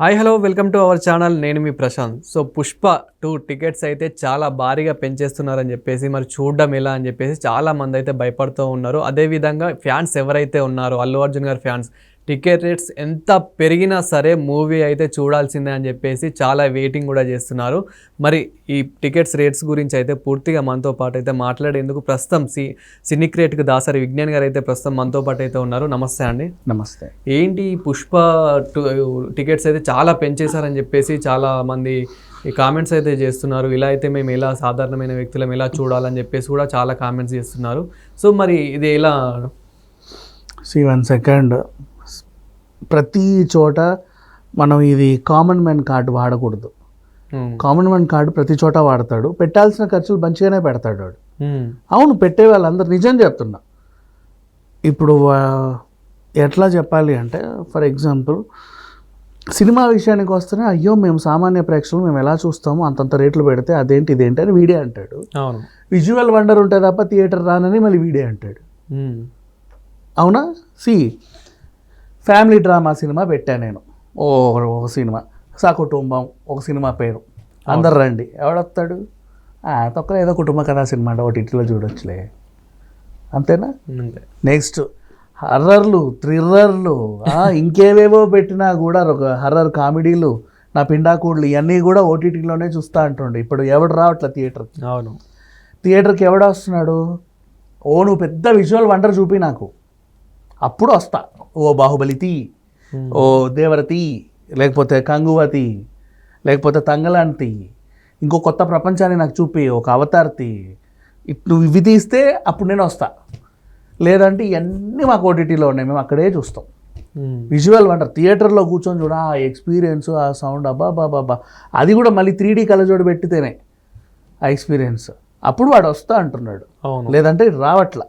Hi hello welcome to our channel నేను మీ Prashanth. So Pushpa two tickets అయితే చాలా భారీగా పెంచేస్తున్నారని చెప్పేసి మరి చూడడం ఎలా అని చెప్పేసి చాలా మంది అయితే భయపడుతూ ఉన్నారు. అదేవిధంగా ఫ్యాన్స్ ఎవరైతే ఉన్నారో అల్లు అర్జున్ గారి ఫ్యాన్స్ టికెట్ రేట్స్ ఎంత పెరిగినా సరే మూవీ అయితే చూడాల్సిందే అని చెప్పేసి చాలా వెయిటింగ్ కూడా చేస్తున్నారు. మరి ఈ టికెట్స్ రేట్స్ గురించి అయితే పూర్తిగా మనతో పాటు అయితే మాట్లాడేందుకు ప్రస్తుతం సి సినిక్రేట్కి దాసరి విజ్ఞాన్ గారు అయితే ప్రస్తుతం మనతో పాటు అయితే ఉన్నారు. నమస్తే అండి. నమస్తే. ఏంటి పుష్ప టికెట్స్ అయితే చాలా పెంచేశారని చెప్పేసి చాలా మంది ఈ కామెంట్స్ అయితే చేస్తున్నారు. ఇలా అయితే మేము ఎలా సాధారణమైన వ్యక్తులం ఎలా చూడాలని చెప్పేసి కూడా చాలా కామెంట్స్ చేస్తున్నారు. సో మరి ఇది ఎలా? సి వన్ సెకండ్ ప్రతి చోట మనం ఇది కామన్ మ్యాన్ కార్డు వాడకూడదు. కామన్ మ్యాన్ కార్డు ప్రతి చోట వాడతాడు. పెట్టాల్సిన ఖర్చులు మంచిగానే పెడతాడు వాడు. అవును పెట్టే వాళ్ళందరూ నిజం చెప్తున్నా. ఇప్పుడు ఎట్లా చెప్పాలి అంటే ఫర్ ఎగ్జాంపుల్ సినిమా విషయానికి వస్తేనే అయ్యో మేము సామాన్య ప్రేక్షకులు మేము ఎలా చూస్తాము అంతంత రేట్లు పెడితే అదేంటి ఇదేంటి అని వీడే అంటాడు. విజువల్ వండర్ ఉంటే తప్ప థియేటర్ రానని మళ్ళీ వీడే అంటాడు. అవునా? సి ఫ్యామిలీ డ్రామా సినిమా పెట్టాను నేను. ఓ ఒక సినిమా. సకుటుంబం ఒక సినిమా పేరు. అందరు రండి. ఎవడొస్తాడు ఆ, తొక్కలో ఏదో కుటుంబ కథా సినిమా అంటే ఓటీటీలో చూడొచ్చులే. అంతేనా? అంతే. నెక్స్ట్ హర్రర్లు థ్రిల్లర్లు. ఇంకేవేవో పెట్టినా కూడా ఒక హర్రర్ కామెడీలు నా పిండాకూడలు ఇవన్నీ కూడా ఓటీటీలోనే చూస్తా అంటుండే. ఇప్పుడు ఎవడు రావట్లే థియేటర్కి అవును. థియేటర్కి ఎవడ వస్తున్నాడు ఓ నువ్వు పెద్ద విజువల్ వండర్ చూపి నాకు. అప్పుడు వస్తా. ఓ బాహుబలి తీ Hmm. ఓ దేవరతి లేకపోతే కంగువతి లేకపోతే తంగలాంతి ఇంకో కొత్త ప్రపంచాన్ని నాకు చూపి ఒక అవతార్తి ఇట్ నువ్వు ఇవి తీస్తే అప్పుడు నేను వస్తా. లేదంటే ఇవన్నీ మాకు ఓటీటీలో ఉన్నాయి మేము అక్కడే చూస్తాం. విజువల్ వండర్ థియేటర్లో కూర్చొని చూడ ఆ ఎక్స్పీరియన్స్ ఆ సౌండ్ అబ్బా బాబా అది కూడా మళ్ళీ త్రీ డీ కలజోడు పెట్టితేనే ఆ ఎక్స్పీరియన్స్. అప్పుడు వాడు వస్తా అంటున్నాడు. లేదంటే రావట్ల.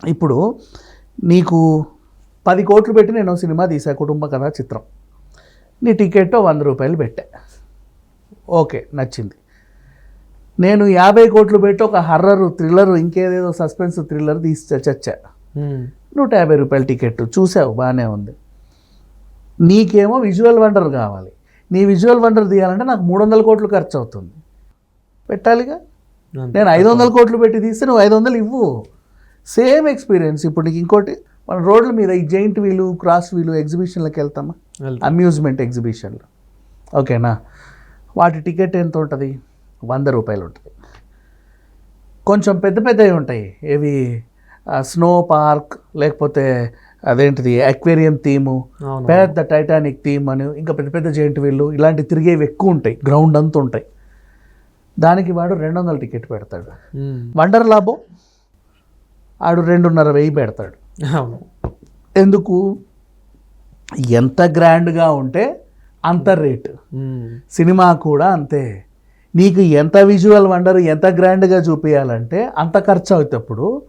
ఇప్పుడు నీకు పది కోట్లు పెట్టి నేను సినిమా తీసా కుటుంబ కథా చిత్రం. నీ టికెట్ వంద రూపాయలు పెట్టా. ఓకే నచ్చింది. నేను యాభై కోట్లు పెట్టి ఒక హర్రర్ థ్రిల్లర్ ఇంకేదేదో సస్పెన్స్ థ్రిల్లర్ తీసి చచ్చా. నూట యాభై రూపాయల టికెట్ చూసావు బాగానే ఉంది. నీకేమో విజువల్ వండర్ కావాలి. నీ విజువల్ వండర్ తీయాలంటే నాకు మూడు వందల కోట్లు ఖర్చు అవుతుంది పెట్టాలిగా. నేను ఐదు వందల కోట్లు పెట్టి తీస్తే నువ్వు ఐదు వందలు ఇవ్వు. Same experience. ఇప్పుడు నీకు ఇంకోటి మన రోడ్ల మీద ఈ జైంట్ వీలు క్రాస్ వీలు ఎగ్జిబిషన్లకు వెళ్తామా? వెళ్తా. అమ్యూజ్మెంట్ ఎగ్జిబిషన్లు. ఓకేనా? వాటి టికెట్ ఎంత ఉంటుంది? వంద రూపాయలు ఉంటుంది. కొంచెం పెద్ద పెద్దవి ఉంటాయి. ఏవి స్నో పార్క్ లేకపోతే అదేంటిది అక్వేరియం థీము పెద్ద టైటానిక్ థీమ్ అని ఇంకా పెద్ద పెద్ద జైంట్ వీళ్ళు ఇలాంటి తిరిగేవి ఎక్కువ ఉంటాయి. గ్రౌండ్ అంతా ఉంటాయి. దానికి వాడు రెండు వందల టికెట్ పెడతాడు. వండర్ లాభం? ఆడు రెండున్నర వెయ్యి పెడతాడు. అవును. ఎందుకు? ఎంత గ్రాండ్గా ఉంటే అంత రేటు. సినిమా కూడా అంతే. నీకు ఎంత విజువల్ వండర్ ఎంత గ్రాండ్గా చూపించాలంటే అంత ఖర్చు అవుతప్పుడు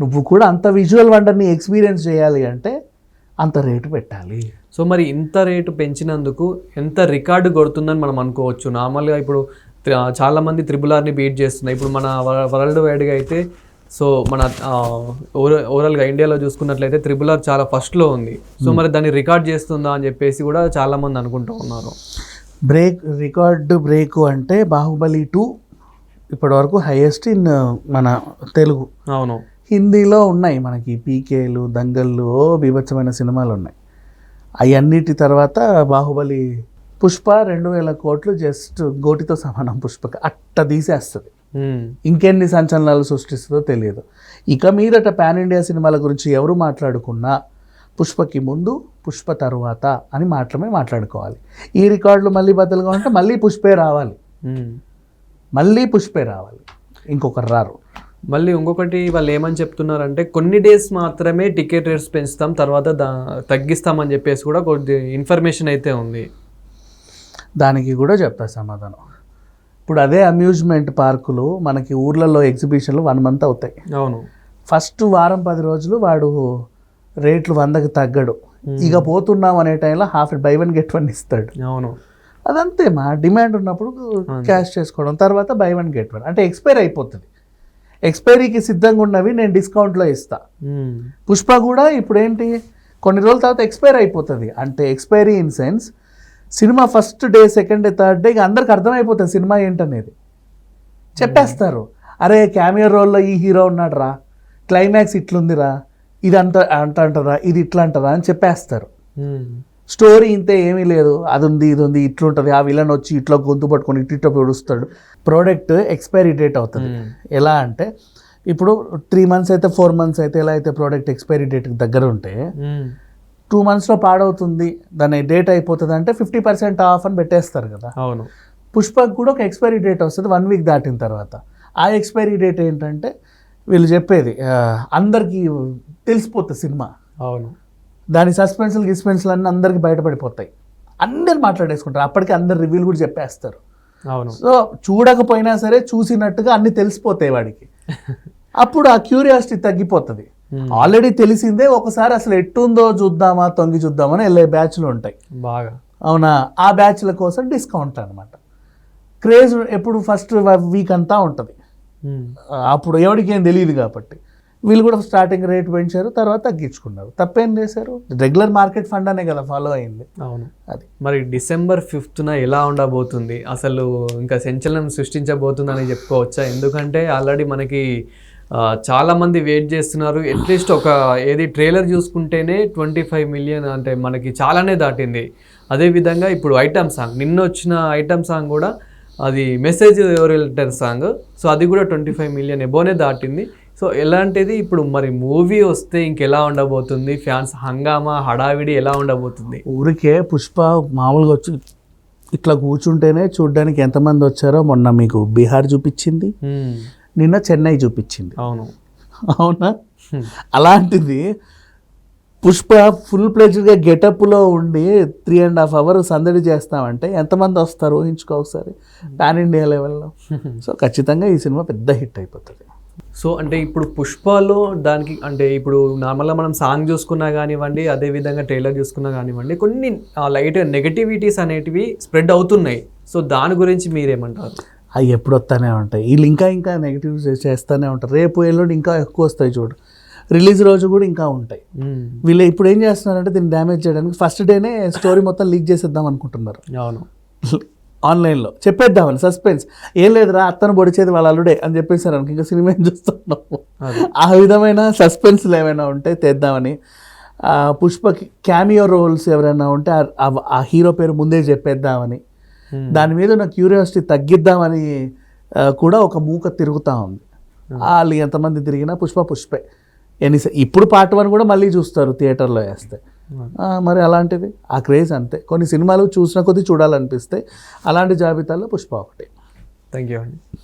నువ్వు కూడా అంత విజువల్ వండర్ని ఎక్స్పీరియన్స్ చేయాలి అంటే అంత రేటు పెట్టాలి. సో మరి ఇంత రేటు పెంచినందుకు ఎంత రికార్డు కొడుతుందని మనం అనుకోవచ్చు. నార్మల్గా ఇప్పుడు త్రి- చాలా మంది త్రిబుల్ ఆర్ని బీట్ చేస్తున్నాయి ఇప్పుడు మన వరల్డ్ వైడ్గా అయితే సో మన ఓవరాల్గా ఇండియాలో చూసుకున్నట్లయితే త్రిబుల్ ఆర్ చాలా ఫస్ట్లో ఉంది. సో మరి దాన్ని రికార్డ్ చేస్తుందా అని చెప్పేసి కూడా చాలా మంది అనుకుంటూ ఉన్నారు. బ్రేక్ రికార్డు బ్రేక్ అంటే బాహుబలి టూ ఇప్పటివరకు హైయెస్ట్ ఇన్ మన తెలుగు. అవును. హిందీలో ఉన్నాయి మనకి పీకేలు దంగళ్ళు బీభత్సమైన సినిమాలు ఉన్నాయి. అవన్నిటి తర్వాత బాహుబలి పుష్ప రెండు వేల కోట్లు జస్ట్ గోటితో సమానం పుష్పక అట్ట తీసేస్తుంది. ఇంకెన్ని సంచలనాలు సృష్టిస్తుందో తెలియదు. ఇక మీదట పాన్ ఇండియా సినిమాల గురించి ఎవరు మాట్లాడుకున్నా పుష్పకి ముందు పుష్ప తరువాత అని మాత్రమే మాట్లాడుకోవాలి. ఈ రికార్డులు మళ్ళీ బద్దలుగా ఉంటే మళ్ళీ పుష్పే రావాలి. ఉమ్. మళ్ళీ పుష్పే రావాలి. ఇంకొకరు రారు. మళ్ళీ ఇంకొకటి వాళ్ళు ఏమని చెప్తున్నారంటే కొన్ని డేస్ మాత్రమే టికెట్ రేట్స్ పెంచుతాం తర్వాత దా తగ్గిస్తామని చెప్పేసి కూడా కొద్ది ఇన్ఫర్మేషన్ అయితే ఉంది. దానికి కూడా చెప్తా సమాధానం. ఇప్పుడు అదే అమ్యూజ్మెంట్ పార్కులు మనకి ఊర్లలో ఎగ్జిబిషన్లు వన్ మంత్ అవుతాయి. అవును. ఫస్ట్ వారం పది రోజులు వాడు రేట్లు వందకి తగ్గడు. ఇక పోతున్నాం అనే టైంలో half buy one get one ఇస్తాడు. అవును. అదంతే మా డిమాండ్ ఉన్నప్పుడు క్యాష్ చేసుకోవడం తర్వాత బై వన్ గెట్ వన్ అంటే ఎక్స్పైర్ అయిపోతుంది. ఎక్స్పైరీకి సిద్ధంగా ఉన్నవి నేను డిస్కౌంట్లో ఇస్తా. పుష్ప కూడా ఇప్పుడు ఏంటి కొన్ని రోజుల తర్వాత ఎక్స్పైర్ అయిపోతుంది. అంటే expiry in sense cinema first day second day third day ఇక అందరికి అర్థమైపోతుంది సినిమా ఏంటనేది. చెప్పేస్తారు. అరే క్యామియో రోల్లో ఈ హీరో ఉన్నాడు రా క్లైమాక్స్ ఇట్లుందిరా. ఇది అంట అంట అంటారా ఇది ఇట్లా అంటారా అని చెప్పేస్తారు. స్టోరీ ఇంతే ఏమీ లేదు. అది ఉంది ఇది ఉంది ఇట్లుంటుంది. ఆ విలన్ వచ్చి ఇట్లా గొంతు పట్టుకొని ఇటు ఇట్లా పొడుస్తాడు. ప్రోడక్ట్ ఎక్స్పైరీ డేట్ అవుతుంది. ఎలా అంటే ఇప్పుడు త్రీ మంత్స్ అయితే ఫోర్ మంత్స్ అయితే ఎలా అయితే ప్రోడక్ట్ ఎక్స్పైరీ డేట్కి దగ్గర ఉంటే. టూ మంత్స్లో పాడవుతుంది దాని డేట్ అయిపోతుంది అంటే ఫిఫ్టీ పర్సెంట్ ఆఫ్ అని పెట్టేస్తారు కదా. అవును. పుష్పకు కూడా ఒక ఎక్స్పైరీ డేట్ వస్తుంది వన్ వీక్ దాటిన తర్వాత. ఆ ఎక్స్పైరీ డేట్ ఏంటంటే వీళ్ళు చెప్పేది అందరికీ తెలిసిపోతుంది సినిమా. అవును. దాని సస్పెన్స్లు గిస్పెన్స్లు అన్నీ అందరికీ బయటపడిపోతాయి. అందరు మాట్లాడేసుకుంటారు అప్పటికి అందరు రివ్యూలు కూడా చెప్పేస్తారు. అవును. సో చూడకపోయినా సరే చూసినట్టుగా అన్ని తెలిసిపోతాయి వాడికి. అప్పుడు ఆ క్యూరియాసిటీ తగ్గిపోతుంది. ఆల్రెడీ తెలిసిందే ఒకసారి అసలు ఎట్టుందో చూద్దామా తొంగి చూద్దామని వెళ్ళే బ్యాచ్లు ఉంటాయి. బాగా. అవునా? ఆ బ్యాచ్ల కోసం డిస్కౌంట్ అనమాట క్రేజ్ ఎప్పుడు ఫస్ట్ వీక్ అంతా ఉంటుంది. మ్మ్. అప్పుడు ఎవరికి ఏం తెలియదు కాబట్టి. వీళ్ళు కూడా స్టార్టింగ్ రేట్ పెంచారు తర్వాత తగ్గించుకున్నారు. తప్పేం చేశారు? రెగ్యులర్ మార్కెట్ ఫండ్ అనే కదా ఫాలో అయింది. అవును. అది. మరి డిసెంబర్ ఫిఫ్త్న ఎలా ఉండబోతుంది? అసలు ఇంకా సంచలనం సృష్టించబోతుందని చెప్పుకోవచ్చా? ఎందుకంటే ఆల్రెడీ మనకి ఆ, చాలా మంది వెయిట్ చేస్తున్నారు. అట్లీస్ట్ ఒక ఏది ట్రైలర్ చూసుకుంటేనే ట్వంటీ ఫైవ్ మిలియన్ అంటే మనకి చాలానే దాటింది. అదేవిధంగా ఇప్పుడు ఐటమ్ సాంగ్ నిన్న వచ్చిన ఐటమ్ సాంగ్ కూడా అది మెసేజ్ ఓరియంటెడ్ సాంగ్ సో అది కూడా ట్వంటీ ఫైవ్ మిలియన్ ఎబోనే దాటింది. సో ఎలాంటిది ఇప్పుడు మరి మూవీ వస్తే ఇంకెలా ఉండబోతుంది? ఫ్యాన్స్ హంగామా హడావిడి ఎలా ఉండబోతుంది? ఊరికే పుష్ప మామూలుగా వచ్చి ఇట్లా కూర్చుంటేనే చూడడానికి ఎంతమంది వచ్చారో మొన్న మీకు బీహార్ చూపించింది. మ్మ్. నిన్న చెన్నై చూపించింది. అవును. అవునా. అలాంటిది పుష్ప ఫుల్ ప్లేజ్డ్గా గెటప్లో ఉండి త్రీ అండ్ హాఫ్ అవర్ సందడి చేస్తామంటే ఎంతమంది వస్తారు ఊహించుకో ఒకసారి? పాన్ ఇండియా లెవెల్లో సో ఖచ్చితంగా ఈ సినిమా పెద్ద హిట్ అయిపోతుంది. సో అంటే ఇప్పుడు పుష్పలో దానికి అంటే ఇప్పుడు నార్మల్గా మనం సాంగ్ చూసుకున్నా కానివ్వండి అదే విధంగా ట్రైలర్ చూసుకున్నా కానివ్వండి కొన్ని లైట్ నెగటివిటీస్ అనేటివి స్ప్రెడ్ అవుతున్నాయి. సో దాని గురించి మీరేమంటారు? అవి ఎప్పుడు వస్తానే ఉంటాయి. వీళ్ళు ఇంకా ఇంకా నెగిటివ్ చేస్తూనే ఉంటారు. రేపు ఎల్లుండి ఇంకా ఎక్కువ వస్తాయి చూడు. రిలీజ్ రోజు కూడా ఇంకా ఉంటాయి. వీళ్ళు ఇప్పుడు ఏం చేస్తున్నారంటే దీన్ని డ్యామేజ్ చేయడానికి ఫస్ట్ డేనే స్టోరీ మొత్తం లీక్ చేసేద్దాం అనుకుంటున్నారు. అవును. ఆన్లైన్లో చెప్పేద్దామని సస్పెన్స్. ఏం లేదురా అత్తను పొడిచేది వాళ్ళ అల్లుడే అని చెప్పేసారు అనుకో ఇంకా సినిమా ఏం చూస్తున్నాము. ఆ విధమైన సస్పెన్స్లు ఏమైనా ఉంటే తెద్దామని. పుష్పకి క్యామియో రోల్స్ ఎవరైనా ఉంటే ఆ- హీరో పేరు ముందే చెప్పేద్దామని. దాని మీద ఉన్న క్యూరియాసిటీ తగ్గిద్దామని కూడా ఒక మూక తిరుగుతూ ఉంది. వాళ్ళు ఎంతమంది తిరిగినా పుష్ప పుష్పే. ఎన్ని ఇప్పుడు పార్ట్ వన్ కూడా మళ్ళీ చూస్తారు థియేటర్లో వేస్తే. ఆ, మరి అలాంటిది. ఆ క్రేజ్ అంతే. కొన్ని సినిమాలు చూసిన కొద్దీ చూడాలనిపిస్తే అలాంటి జాబితాలో పుష్ప ఒకటి. థ్యాంక్ యూ అండి.